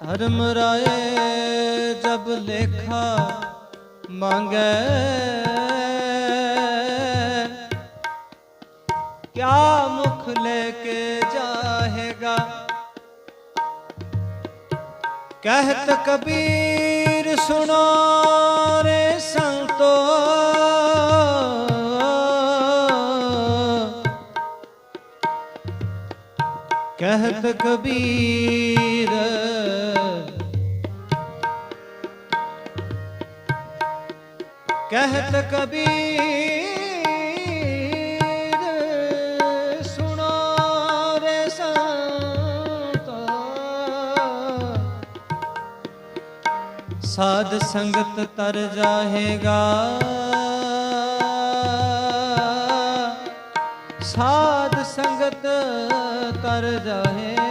ਧਰਮ ਰਾਏ ਜਬ ਲੇਖਾ ਮੰਗੈ। ਕਿਆ ਮੁਖ ਲੈ ਕੇ ਜਾਹੇਗਾ? ਕਹਿਤ ਕਬੀਰ ਸੁਣੋ ਰੇ ਸੰਤੋ। ਕਹਿਤ ਕਬੀਰ ਕਹਿਤ ਕਬੀਰ ਸੁਣੋ ਰੇ ਸੰਤੋ। ਸਾਧ ਸੰਗਤ ਤਰ ਜਾਹੇਗਾ। ਸਾਧ ਸੰਗਤ ਤਰ ਜਾਹੇਗਾ